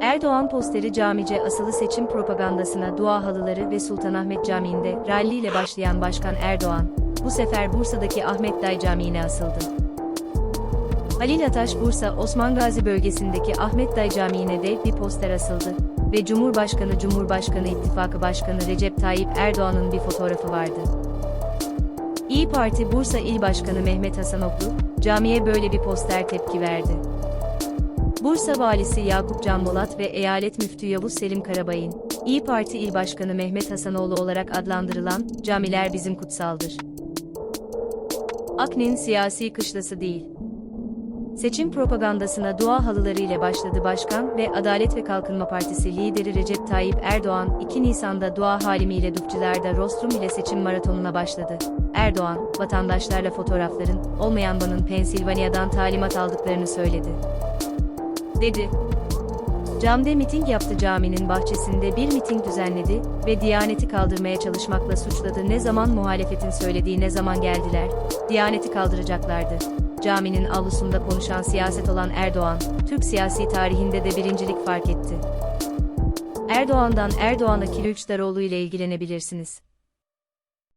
Erdoğan posteri camice asılı seçim propagandasına dua halıları ve Sultanahmet Camii'nde ralli ile başlayan Başkan Erdoğan, bu sefer Bursa'daki Ahmet Day Camii'ne asıldı. Halil Ataş Bursa Osman Gazi bölgesindeki Ahmet Day Camii'ne de bir poster asıldı ve Cumhurbaşkanı Cumhurbaşkanı İttifakı Başkanı Recep Tayyip Erdoğan'ın bir fotoğrafı vardı. İyi Parti Bursa İl Başkanı Mehmet Hasanoklu, camiye böyle bir poster tepki verdi. Bursa Valisi Yakup Can Bolat ve Eyalet Müftü Yavuz Selim Karabay'ın, İyi Parti İl Başkanı Mehmet Hasanoğlu olarak adlandırılan, camiler bizim kutsaldır. Aknin siyasi kışlası değil. Seçim propagandasına dua halıları başladı Başkan ve Adalet ve Kalkınma Partisi lideri Recep Tayyip Erdoğan, 2 Nisan'da dua halimiyle Dupçılar'da Rostrum ile seçim maratonuna başladı. Erdoğan, vatandaşlarla fotoğrafların, olmayan Van'ın Pensilvanya'dan talimat aldıklarını söyledi. Dedi. Camde miting yaptı caminin bahçesinde bir miting düzenledi ve Diyaneti kaldırmaya çalışmakla suçladı. Ne zaman muhalefetin söylediği ne zaman geldiler, Diyaneti kaldıracaklardı. Caminin avlusunda konuşan siyaset olan Erdoğan, Türk siyasi tarihinde de birincilik fark etti. Erdoğan'dan Erdoğan'a Kılıçdaroğlu ile ilgilenebilirsiniz.